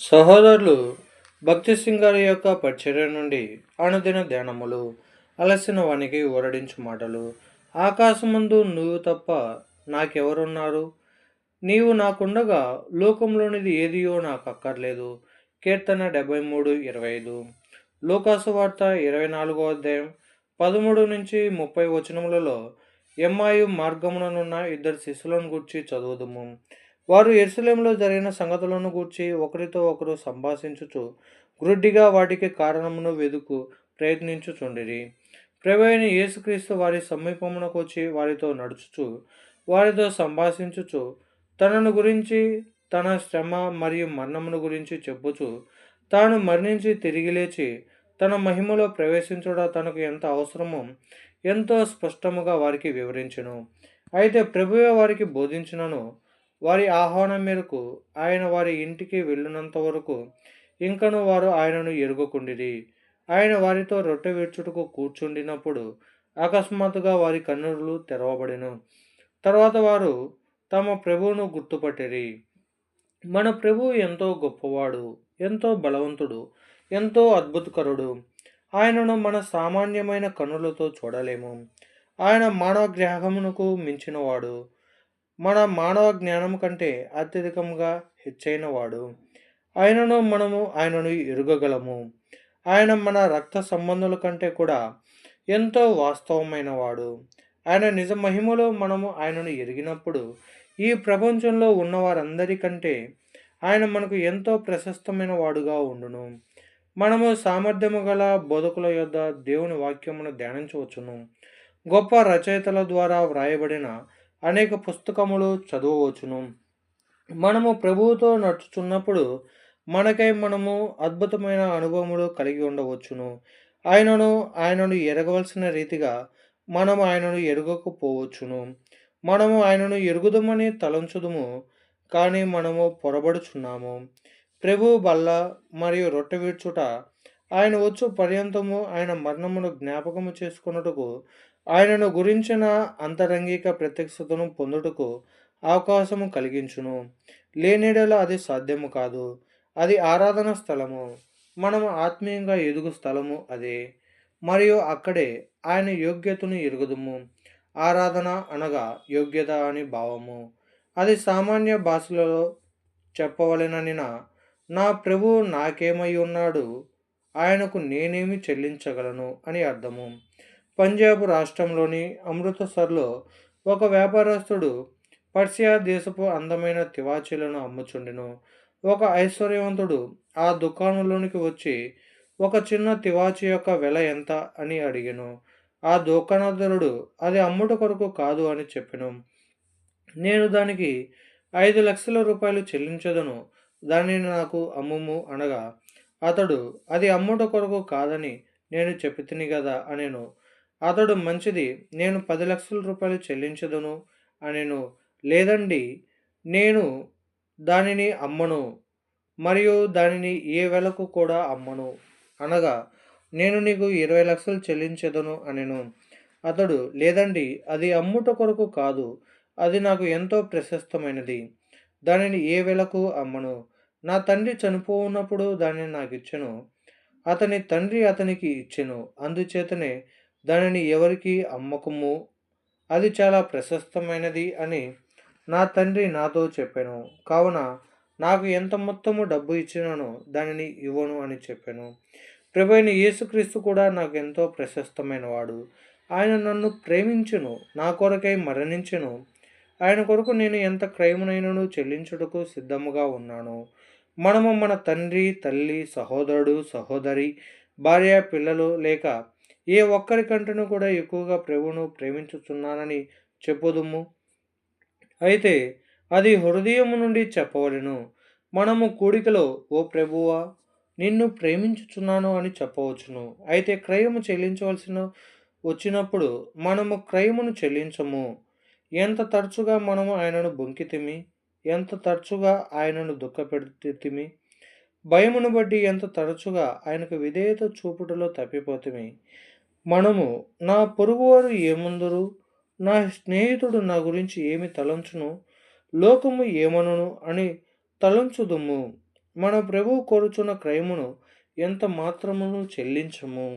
సహోదరులు భక్తి సింగారి యొక్క పరిచర్య నుండి అనుదిన ధ్యానములు అలసిన వానికి ఊరడించు మాటలు ఆకాశమందు నువ్వు తప్ప నాకెవరున్నారు? నీవు నాకుండగా లోకంలోనిది ఏదియో నాకు అక్కర్లేదు కీర్తన డెబ్బై మూడు ఇరవై ఐదు లోకాసు వార్త ఇరవై నాలుగో అధ్యాయం పదమూడు నుంచి ముప్పై వచనములలో ఎంఐయు మార్గముననున్న ఇద్దరు శిష్యులను గూర్చి చదువుదుము. వారు ఎరుసలేంలో జరిగిన సంగతులను గూర్చి ఒకరితో ఒకరు సంభాషించుచు గ్రుడ్డిగా వాటికి కారణమును వెదుకు ప్రయత్నించుచుండిరి. ప్రభైన యేసుక్రీస్తు వారి సమీపమునకు వచ్చి వారితో నడుచుచు వారితో సంభాషించుచు తనను గురించి తన శ్రమ మరియు మరణమును గురించి చెప్పుచు తాను మరణించి తిరిగి లేచి తన మహిమలో ప్రవేశించుట తనకు ఎంత అవసరమో ఎంతో స్పష్టముగా వారికి వివరించెను. అయితే ప్రభువే వారికి బోధించినను వారి ఆహ్వానం మేరకు ఆయన వారి ఇంటికి వెళ్ళినంత వరకు ఇంకను వారు ఆయనను ఎరుగుకుండిరి. ఆయన వారితో రొట్టె విడ్చుటకు కూర్చుండినప్పుడు అకస్మాత్తుగా వారి కన్నులు తెరవబడిను. తర్వాత వారు తమ ప్రభువును గుర్తుపట్టిరి. మన ప్రభువు ఎంతో గొప్పవాడు ఎంతో బలవంతుడు ఎంతో అద్భుతకరుడు. ఆయనను మన సామాన్యమైన కన్నులతో చూడలేము. ఆయన మానవ గ్రహమునకు మించినవాడు. మన మానవ జ్ఞానం కంటే అత్యధికంగా హెచ్చైన వాడు ఆయనను మనము ఆయనను ఎరుగగలము. ఆయన మన రక్త సంబంధుల కంటే కూడా ఎంతో వాస్తవమైన వాడు ఆయన నిజ మహిమలో మనము ఆయనను ఎరిగినప్పుడు ఈ ప్రపంచంలో ఉన్న వారందరికంటే ఆయన మనకు ఎంతో ప్రశస్తమైన వాడుగా ఉండును. మనము సామర్థ్యము గల బోధకుల యొద్ద దేవుని వాక్యమును ధ్యానించవచ్చును. గొప్ప రచయితల ద్వారా వ్రాయబడిన అనేక పుస్తకములు చదవవచ్చును. మనము ప్రభువుతో నడుచుచున్నప్పుడు మనకై మనము అద్భుతమైన అనుభవములు కలిగి ఉండవచ్చును. ఆయనను ఆయనను ఎరగవలసిన రీతిగా మనం ఆయనను ఎరగకపోవచ్చును మనము ఆయనను ఎరుగుదమని తలంచుదుము కానీ మనము పొరబడుచున్నాము. ప్రభు బల్ల మరియు రొట్టె విడ్చుట ఆయన వచ్చు పర్యంతము ఆయన మరణమును జ్ఞాపకము చేసుకున్నట్టుకు ఆయనను గురించిన అంతరంగిక ప్రత్యక్షతను పొందుటకు అవకాశము కలిగించును. లేనిడలో అది సాధ్యము కాదు. అది ఆరాధన స్థలము. మనము ఆత్మీయంగా ఎదుగు స్థలము అదే. మరియు అక్కడే ఆయన యోగ్యతను ఎరుగుదుము. ఆరాధన అనగా యోగ్యత అని భావము. అది సామాన్య భాషలలో చెప్పవలెననిన నా ప్రభువు నాకేమై ఉన్నాడు? ఆయనకు నేనేమి చెల్లించగలను? అని అర్థము. పంజాబ్ రాష్ట్రంలోని అమృతసర్లో ఒక వ్యాపారస్తుడు పర్షియా దేశపు అందమైన తివాచీలను అమ్ముచుండెను. ఒక ఐశ్వర్యవంతుడు ఆ దుకాణంలోనికి వచ్చి ఒక చిన్న తివాచీ యొక్క వెల ఎంత? అని అడిగాను. ఆ దుకాణదారుడు అది అమ్ముట కొరకు కాదు అని చెప్పాను. నేను దానికి ఐదు లక్షల రూపాయలు చెల్లించదను. దానిని నాకు అమ్ముము అనగా అతడు అది అమ్ముట కొరకు కాదని నేను చెప్పితిని కదా అనేను. అతడు మంచిది నేను పది లక్షల రూపాయలు చెల్లించదును అనేను. లేదండి నేను దానిని అమ్మను మరియు దానిని ఏ వెలకు కూడా అమ్మను అనగా నేను నీకు ఇరవై లక్షలు చెల్లించదను అనెను. అతడు లేదండి అది అమ్ముట కొరకు కాదు అది నాకు ఎంతో ప్రశస్తమైనది దానిని ఏ వెలకు అమ్మను. నా తండ్రి చనిపోవున్నప్పుడు దానిని నాకు ఇచ్చెను అతని తండ్రి అతనికి ఇచ్చెను అందుచేతనే దానిని ఎవరికి అమ్మకము? అది చాలా ప్రశస్తమైనది అని నా తండ్రి నాతో చెప్పాను. కావున నాకు ఎంత మొత్తము డబ్బు ఇచ్చినానో దానిని ఇవ్వను అని చెప్పాను. ప్రభుని యేసుక్రీస్తు కూడా నాకు ఎంతో ప్రశస్తమైన వాడు ఆయన నన్ను ప్రేమించును నా కొరకై మరణించును. ఆయన కొరకు నేను ఎంత క్రయమునైనను చెల్లించుటకు సిద్ధముగా ఉన్నాను. మనము మన తండ్రి తల్లి సహోదరుడు సహోదరి భార్య పిల్లలు లేక ఏ ఒక్కరికంటను కూడా ఎక్కువగా ప్రభువును ప్రేమించుతున్నానని చెప్పుదుము. అయితే అది హృదయము నుండి చెప్పవలెను. మనము కూడికలో ఓ ప్రభువా నిన్ను ప్రేమించుచున్నాను అని చెప్పవచ్చును. అయితే క్రయము చెల్లించవలసిన వచ్చినప్పుడు మనము క్రయమును చెల్లించము. ఎంత తరచుగా మనము ఆయనను బొంకితిమి? ఎంత తరచుగా ఆయనను దుఃఖపెడితిమి? భయమును బట్టి ఎంత తరచుగా ఆయనకు విధేయత చూపుటలో తప్పిపోతుమి? మనము నా పొరుగువారు ఏముందరు? నా స్నేహితుడు నా గురించి ఏమి తలంచును? లోకము ఏమనును అని తలంచుదుము. మన ప్రభువు కోరుచున్న క్రయమును ఎంత మాత్రమును చెల్లించము?